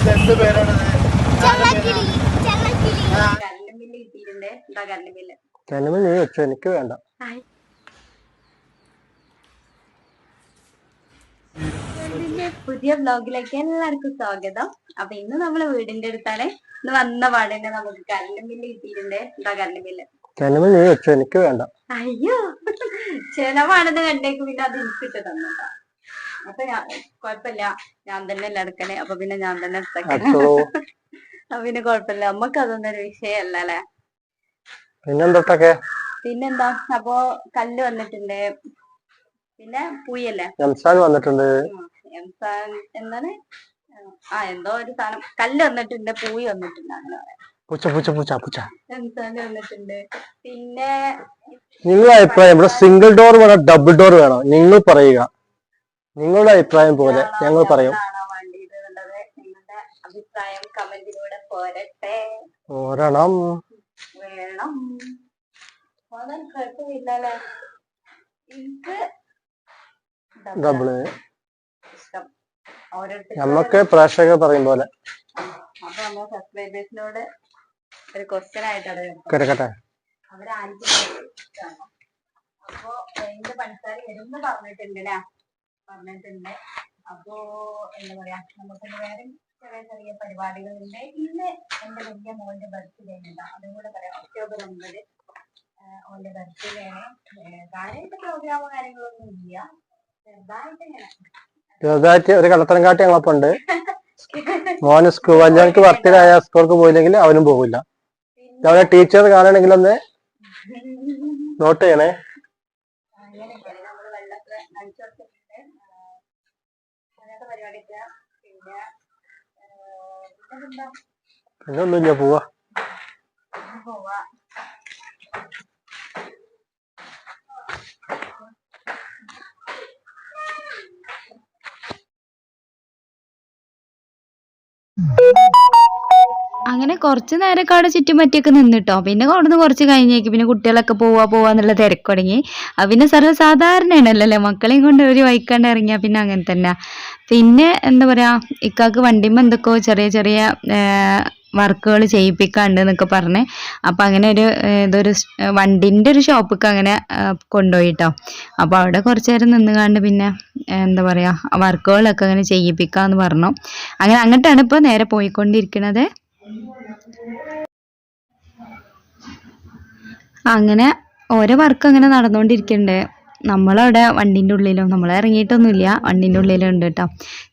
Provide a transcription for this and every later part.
എന്താ ജനമ നീ വെച്ചോ എനിക്ക് വേണ്ട. പുതിയ ബ്ലോഗിലേക്ക് എല്ലാവർക്കും സ്വാഗതം. അപ്പൊ ഇന്ന് നമ്മൾ വീടിന്റെ അടുത്താണ് ഇന്ന് വന്ന പാടന്നെ നമുക്ക് കരണ്ട് ബില്ല് കിട്ടിയിട്ടുണ്ട്. എന്താ കറണ്ട് ബില്ല് ജനമ നീ വെച്ചോ എനിക്ക് വേണ്ട. അയ്യോ. ചെലവാണെന്ന് കണ്ടേക്ക് പിന്നെ അത് എനിക്ക് തന്നതാ. അപ്പൊ ഞാൻ കൊഴപ്പില്ല. ഞാൻ തന്നെ അല്ല എടുക്കണേ? അപ്പൊ പിന്നെ ഞാൻ തന്നെ എടുത്തേക്കാം അപ്പൊ പിന്നെ കൊഴപ്പില്ല. നമ്മക്ക് അതൊന്നും ഒരു വിഷയമല്ല അല്ലെ? പിന്നെന്തൊട്ടൊക്കെ? പിന്നെന്താ? അപ്പൊ കല്ല് വന്നിട്ടുണ്ട്. പിന്നെ പൂയല്ലേ റംസാൻ വന്നിട്ടുണ്ട്. എംസാൻ എന്താണ്? ആ എന്തോ ഒരു സാധനം. കല്ല് വന്നിട്ടുണ്ട് പൂയി വന്നിട്ടുണ്ട്. അങ്ങനെ പൂച്ച പൂച്ച പൂച്ച പൂച്ച. എംസാൻ വന്നിട്ടുണ്ട്. പിന്നെ നിങ്ങൾ അഭിപ്രായം ഇവിടെ സിംഗിൾ ഡോർ വേണോ ഡബിൾ ഡോർ വേണോ? നിങ്ങൾ പറയുക. നിങ്ങളുടെ അഭിപ്രായം പോലെ ഞങ്ങൾ പറയും. അഭിപ്രായം കമന്റിലൂടെ പോരട്ടെ. വേണം. കുഴപ്പമില്ലല്ലേ എനിക്ക് ഡബിൾ ഇഷ്ടം. നമുക്ക് പ്രേക്ഷകർ പറയും പോലെ. അപ്പൊ നമ്മൾ സബ്സ്ക്രൈബേഴ്സിനോട് ഒരു ക്വസ്റ്റ്യൻ ആയിട്ടാണ്. കിടക്കട്ടെ അവർ അഞ്ച് അപ്പൊ എന്റെ പണിക്കാർ വരുന്ന പറഞ്ഞിട്ടുണ്ട്? പറഞ്ഞിട്ടുണ്ട്. അപ്പോ എന്താ പറയാ നമുക്ക് വേറെ ചെറിയ ചെറിയ പരിപാടികളുണ്ട്. ഇന്ന് എന്റെ വലിയ മോന്റെ ബർത്ത്ഡേ ഉണ്ട് അതും കൂടെ പറയാം. ഒക്ടോബർ ഒമ്പത് ഓന്റെ ബർത്ത്ഡേ ആണ്. കാര്യമായിട്ട് പ്രോഗ്രാമോ കാര്യങ്ങളൊന്നും ഇല്ല. ചെറുതായിട്ട് ഇങ്ങനെ. ചെറുതായിട്ട് ഒരു കള്ളത്തരം കാട്ടി ഞങ്ങളൊപ്പം ഉണ്ട്. മോന് സ്കൂൾ വല്യവനക്ക് ബർത്ത്ഡേ ആയ സ്കൂൾക്ക് പോയില്ലെങ്കിൽ അവനും പോകില്ല അവനെ ടീച്ചർ കാണണമെങ്കിൽ ഒന്ന് നോട്ട് ചെയ്യണേ. ആഹ് പിന്നെന്താ പിന്നെ ഒന്നുമില്ല പോവാ പോവാ അങ്ങനെ കുറച്ച് നേരമൊക്കെ അവിടെ ചുറ്റും പറ്റിയൊക്കെ നിന്നിട്ടോ. പിന്നെ അവിടുന്ന് കുറച്ച് കഴിഞ്ഞേക്ക് പിന്നെ കുട്ടികളൊക്കെ പോവാ പോവാ എന്നുള്ള തിരക്ക് തുടങ്ങി അത് പിന്നെ സർവസാധാരണയാണല്ലോ മക്കളെയും കൊണ്ട് ഒരു വൈക്കാണ്ട് ഇറങ്ങിയാൽ പിന്നെ അങ്ങനെ തന്നെ. പിന്നെ എന്താ പറയാ ഇക്കാക്ക് വണ്ടിമ്മ എന്തൊക്കെയോ ചെറിയ ചെറിയ വർക്കുകൾ ചെയ്യിപ്പിക്കാണ്ട് എന്നൊക്കെ പറഞ്ഞ്. അപ്പം അങ്ങനെ ഒരു ഇതൊരു വണ്ടിന്റെ ഒരു ഷോപ്പിക്ക് അങ്ങനെ കൊണ്ടുപോയിട്ടോ. അപ്പോൾ അവിടെ കുറച്ച് നേരം നിന്നുകാണ്ട് പിന്നെ എന്താ പറയുക വർക്കുകളൊക്കെ അങ്ങനെ ചെയ്യിപ്പിക്കാന്ന് പറഞ്ഞു. അങ്ങനെ അങ്ങോട്ടാണ് ഇപ്പോൾ നേരെ പോയിക്കൊണ്ടിരിക്കുന്നത് അങ്ങനെ ഓരോ വർക്ക് അങ്ങനെ നടന്നുകൊണ്ടിരിക്കണ്ട് നമ്മളവിടെ വണ്ടിന്റെ ഉള്ളിലും നമ്മൾ ഇറങ്ങിയിട്ടൊന്നുമില്ല. വണ്ടിന്റെ ഉള്ളിലുണ്ട് കേട്ടോ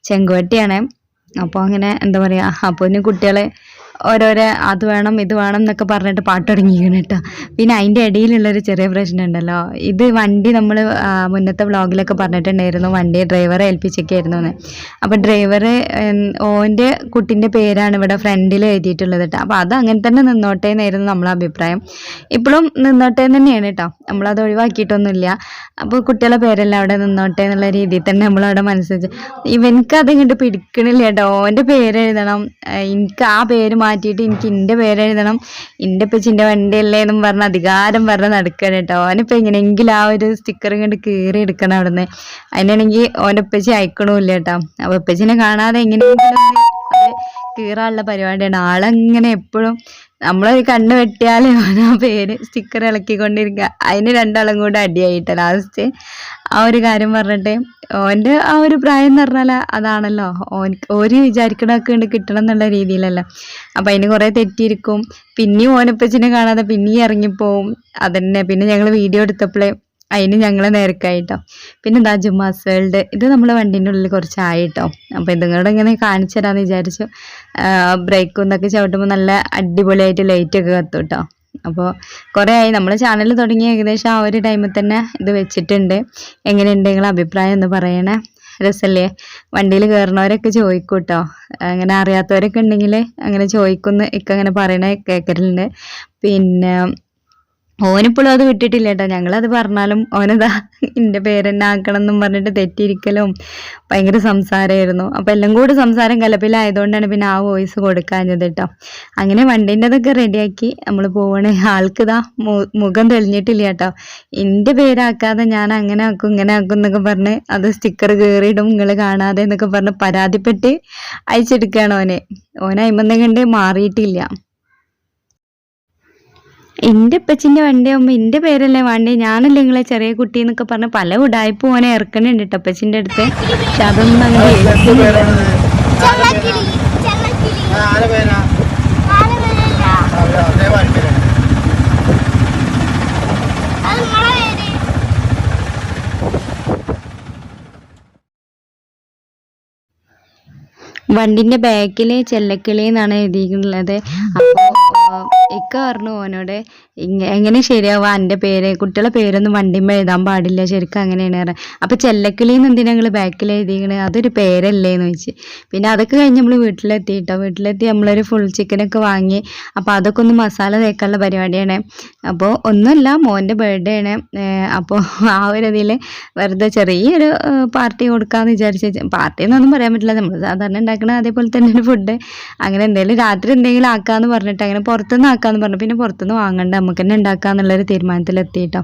ചെങ്കോട്ടയാണ് അപ്പോൾ അങ്ങനെ എന്താ പറയുക അപ്പോൾ പിന്നെ കുട്ടികൾ ഓരോരോ അത് വേണം ഇത് വേണം എന്നൊക്കെ പറഞ്ഞിട്ട് പാട്ട് തുടങ്ങിയിരിക്കണം കേട്ടോ. പിന്നെ അതിന്റെ ഇടയിലുള്ളൊരു ചെറിയ പ്രശ്നം ഉണ്ടല്ലോ ഇത് വണ്ടി നമ്മൾ മുന്നത്തെ വ്ളോഗിലൊക്കെ പറഞ്ഞിട്ടുണ്ടായിരുന്നു വണ്ടി ഡ്രൈവറെ ഏൽപ്പിച്ചൊക്കെയായിരുന്നു എന്ന് അപ്പോൾ ഡ്രൈവർ ഓന്റെ കുട്ടിന്റെ പേരാണ് ഇവിടെ ഫ്രണ്ടിൽ എഴുതിയിട്ടുള്ളത് കേട്ടോ. അപ്പോൾ അത് അങ്ങനെ തന്നെ നിന്നോട്ടേ എന്നായിരുന്നു നമ്മളെ അഭിപ്രായം. ഇപ്പോഴും നിന്നോട്ടെ തന്നെയാണ് കേട്ടോ. നമ്മളത് ഒഴിവാക്കിയിട്ടൊന്നുമില്ല. അപ്പോൾ കുട്ടികളെ പേരെല്ലാം അവിടെ നിന്നോട്ടെ എന്നുള്ള രീതിയിൽ തന്നെ നമ്മളവിടെ മനസ്സിലാച്ചു ഇവനക്ക് അത് ഇങ്ങോട്ട് പിടിക്കണില്ല കേട്ടോ. ഓന്റെ പേര് എഴുതണം എനിക്ക് ആ പേര് മാറ്റിയിട്ട് എനിക്ക് എന്റെ പേര് എഴുതണം. എന്റെ ഇപ്പച്ചിന്റെ വണ്ടിയല്ലേ എന്നും പറഞ്ഞ് അധികാരം പറഞ്ഞ് നടക്കണം കേട്ടോ ഓനിപ്പോൾ എങ്ങനെയെങ്കിലും ആ ഒരു സ്റ്റിക്കർ ഇങ്ങോട്ട് കീറി എടുക്കണം അവിടുന്ന്. അതിനാണെങ്കിൽ ഓന്റെ ഉപ്പച്ചി അയക്കണമില്ല കേട്ടോ അപ്പോൾ ഉപ്പച്ചിനെ കാണാതെ എങ്ങനെയെങ്കിലും കീറാനുള്ള പരിപാടിയാണ്. ആളെങ്ങനെ എപ്പോഴും നമ്മളൊരു കണ്ണ് വെട്ടിയാലേ ആ പേര് സ്റ്റിക്കർ ഇളക്കിക്കൊണ്ടിരിക്കുക അതിന് രണ്ടാളും കൂടെ അടിയായിട്ട് ലാസ്റ്റ് ആ ഒരു കാര്യം പറഞ്ഞിട്ട് ഓന്റെ ആ ഒരു പ്രായം എന്ന് പറഞ്ഞാൽ അതാണല്ലോ. ഓൻ ഒരു വിചാരിക്കണമൊക്കെ ഉണ്ട് കിട്ടണം എന്നുള്ള രീതിയിലല്ല. അപ്പം അതിന് കുറേ തെറ്റിയിരിക്കും. പിന്നെയും ഓനപ്പച്ചിനെ കാണാതെ പിന്നെയും ഇറങ്ങിപ്പോവും. അതന്നെ. പിന്നെ ഞങ്ങൾ വീഡിയോ എടുത്തപ്പോഴേ അതിന് ഞങ്ങൾ നേരക്കായിട്ടോ. പിന്നെ എന്താ ജുമാസ് വേൾഡ് ഇത് നമ്മൾ വണ്ടീന്റെ ഉള്ളിൽ കുറച്ചായിട്ടോ അപ്പോൾ ഇതുങ്ങളുടെ ഇങ്ങനെ കാണിച്ചു തരാമെന്ന് വിചാരിച്ചു. ബ്രേക്കും എന്നൊക്കെ ചവിട്ടുമ്പോൾ നല്ല അടിപൊളിയായിട്ട് ലൈറ്റൊക്കെ കത്തും കേട്ടോ അപ്പോൾ കുറേ ആയി. നമ്മൾ ചാനൽ തുടങ്ങി ഏകദേശം ആ ഒരു ടൈമിൽ തന്നെ ഇത് വെച്ചിട്ടുണ്ട്. എങ്ങനെയുണ്ട് നിങ്ങളെ അഭിപ്രായം എന്ന് പറയണേ? രസമല്ലേ വണ്ടിയിൽ കയറണവരൊക്കെ ചോദിക്കും കേട്ടോ അങ്ങനെ അറിയാത്തവരൊക്കെ ഉണ്ടെങ്കിൽ അങ്ങനെ ചോദിക്കുമെന്ന് ഇക്കങ്ങനെ പറയണ കേൾക്കലുണ്ട് പിന്നെ ഓനിപ്പോഴും അത് വിട്ടിട്ടില്ല കേട്ടോ ഞങ്ങളത് പറഞ്ഞാലും ഓനതാ എന്റെ പേരെന്നെ ആക്കണം എന്നും പറഞ്ഞിട്ട് തെറ്റിയിരിക്കലും ഭയങ്കര സംസാരമായിരുന്നു അപ്പം എല്ലാം കൂടി സംസാരം കലപ്പിലായതുകൊണ്ടാണ് പിന്നെ ആ വോയിസ് കൊടുക്കാഞ്ഞത് കേട്ടോ അങ്ങനെ വണ്ടീന്റെതൊക്കെ റെഡിയാക്കി നമ്മൾ പോവണേ. ആൾക്ക് ഇതാ മുഖം തെളിഞ്ഞിട്ടില്ല കേട്ടോ എന്റെ പേരാക്കാതെ ഞാൻ അങ്ങനെ ആക്കും ഇങ്ങനെ ആക്കും എന്നൊക്കെ പറഞ്ഞ് അത് സ്റ്റിക്കർ കയറിയിടും നിങ്ങൾ കാണാതെ എന്നൊക്കെ പറഞ്ഞ് പരാതിപ്പെട്ട് അയച്ചെടുക്കുകയാണ് ഓനെ. ഓനെ അയിമെന്നെ കണ്ട് മാറിയിട്ടില്ല. എന്റെ അപ്പച്ചിന്റെ വണ്ടിയാകുമ്പോൾ എന്റെ പേരല്ലേ വണ്ടി? ഞാനല്ലേ നിങ്ങളെ ചെറിയ കുട്ടി എന്നൊക്കെ പറഞ്ഞ് പല ഉടായ്പ ഓനെ ഇറക്കണുണ്ട് കേട്ടോ അപ്പച്ചിന്റെ അടുത്ത്. പക്ഷെ അതൊന്നും അങ്ങനെ കേൾക്കുന്നില്ല. ചെല്ലക്കിളി ചെല്ലക്കിളി ആരെ പേരാ ആരെ പേരല്ല അതേ വണ്ടി അത് നിങ്ങളെ പേര് വണ്ടിന്റെ ബാക്കിൽ ചെല്ലക്കിളി എന്നാണ് എഴുതിയിട്ടുള്ളത്. അപ്പോൾ ഇക്ക പറഞ്ഞു ഓനോട് എങ്ങനെ ശരിയാവുക? എന്റെ പേര് കുട്ടികളെ പേരൊന്നും വണ്ടിമ്മ എഴുതാൻ പാടില്ല. ശരിക്കും അങ്ങനെയാണ് പറഞ്ഞത് അപ്പോൾ ചെല്ലക്കിളിന്ന് എന്തിനാ ഞങ്ങൾ ബാക്കിൽ എഴുതിക്കണത് അതൊരു പേരല്ലേ എന്ന് വെച്ച് പിന്നെ അതൊക്കെ കഴിഞ്ഞ് നമ്മൾ വീട്ടിലെത്തി കേട്ടോ വീട്ടിലെത്തി നമ്മളൊരു ഫുൾ ചിക്കനൊക്കെ വാങ്ങി. അപ്പോൾ അതൊക്കെ ഒന്ന് മസാല തേക്കാനുള്ള പരിപാടിയാണ്. അപ്പോൾ ഒന്നുമല്ല മോന്റെ ബർത്ത്ഡേ ആണ്. അപ്പോൾ ആ ഒരു ഇതിൽ വെറുതെ ചെറിയൊരു പാർട്ടി കൊടുക്കാമെന്ന് വിചാരിച്ച്. പാർട്ടി എന്നൊന്നും പറയാൻ പറ്റില്ല. നമ്മൾ സാധാരണ ഉണ്ടാക്കണ അതേപോലെ തന്നെ ഫുഡ് അങ്ങനെ എന്തെങ്കിലും രാത്രി എന്തെങ്കിലും ആക്കാന്ന് പറഞ്ഞിട്ട് അങ്ങനെ പുറത്തുനിന്ന് ആക്കാന്ന് പറഞ്ഞു. പിന്നെ പുറത്തുനിന്ന് വാങ്ങണ്ട. നമുക്ക് തന്നെ ഉണ്ടാക്കാന്നുള്ളൊരു തീരുമാനത്തിലെത്തി കേട്ടോ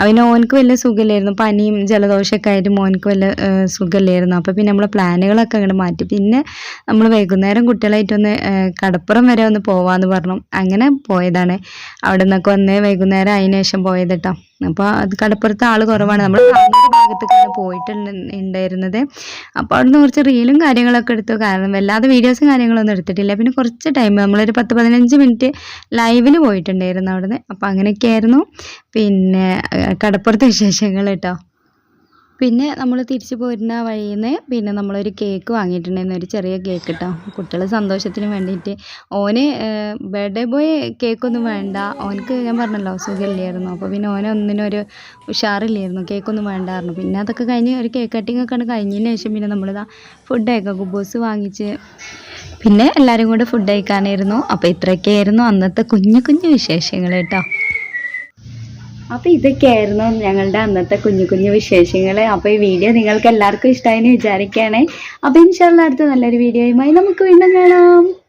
അവന് ഓനക്ക് വലിയ സുഖമില്ലായിരുന്നു പനിയും ജലദോഷമൊക്കെ ആയിട്ട് മോനക്ക് വലിയ സുഖമില്ലായിരുന്നു അപ്പോൾ പിന്നെ നമ്മളെ പ്ലാനുകളൊക്കെ അങ്ങനെ മാറ്റി. പിന്നെ നമ്മൾ വൈകുന്നേരം കുട്ടികളായിട്ടൊന്ന് കടപ്പുറം വരെ ഒന്ന് പോവാന്ന് പറഞ്ഞു. അങ്ങനെ പോയതാണ്. അവിടെ നിന്നൊക്കെ വന്ന് വൈകുന്നേരം അതിന് ശേഷം പോയത് കേട്ടോ അപ്പോൾ അത് കടപ്പുറത്ത് ആൾ കുറവാണ്. നമ്മൾ താന്നൂർ ഭാഗത്തേക്കാണ് പോയിട്ടുണ്ട് ഉണ്ടായിരുന്നത് അപ്പോൾ അവിടുന്ന് കുറച്ച് റീലും കാര്യങ്ങളൊക്കെ എടുത്തു. കാരണം വല്ലാതെ വീഡിയോസും കാര്യങ്ങളൊന്നും എടുത്തിട്ടില്ല. പിന്നെ കുറച്ച് ടൈം നമ്മളൊരു പത്ത് പതിനഞ്ച് മിനിറ്റ് ലൈവിൽ പോയിട്ടുണ്ടായിരുന്നു അവിടുന്ന്. അപ്പോൾ അങ്ങനെയൊക്കെയായിരുന്നു. പിന്നെ കടപ്പുറത്തെ വിശേഷങ്ങൾ കേട്ടോ പിന്നെ നമ്മൾ തിരിച്ചു പോരുന്ന വഴിയിൽ നിന്ന് പിന്നെ നമ്മളൊരു കേക്ക് വാങ്ങിയിട്ടുണ്ടായിരുന്നു ഒരു ചെറിയ കേക്ക് കേട്ടോ കുട്ടികളെ സന്തോഷത്തിന് വേണ്ടിയിട്ട്. ഓന് ബർത്ത്ഡേ ബോയ് കേക്കൊന്നും വേണ്ട. ഓനക്ക് ഞാൻ പറഞ്ഞല്ലോ സുഖമില്ലായിരുന്നു. അപ്പോൾ പിന്നെ ഓനെ ഒന്നിനൊരു ഉഷാറില്ലായിരുന്നു കേക്കൊന്നും വേണ്ടായിരുന്നു പിന്നെ അതൊക്കെ കഴിഞ്ഞ് ഒരു കേക്ക് കട്ടിങ് ഒക്കെ കഴിഞ്ഞതിന് ശേഷം പിന്നെ നമ്മളിതാ ഫുഡ് കഴിക്കാം കുബൂസ് വാങ്ങിച്ച് പിന്നെ എല്ലാവരും കൂടെ ഫുഡ് കഴിക്കാനായിരുന്നു. അപ്പോൾ ഇത്രയൊക്കെയായിരുന്നു അന്നത്തെ കുഞ്ഞു കുഞ്ഞു വിശേഷങ്ങൾ കേട്ടോ അപ്പോൾ ഇതൊക്കെയായിരുന്നു ഞങ്ങളുടെ അന്നത്തെ കുഞ്ഞു കുഞ്ഞു വിശേഷങ്ങൾ അപ്പോൾ ഈ വീഡിയോ നിങ്ങൾക്ക് എല്ലാവർക്കും ഇഷ്ടമായെന്ന് വിചാരിക്കുകയാണ് അപ്പോൾ ഇൻഷാല്ല അടുത്ത നല്ലൊരു വീഡിയോയുമായി നമുക്ക് വീണ്ടും കാണാം.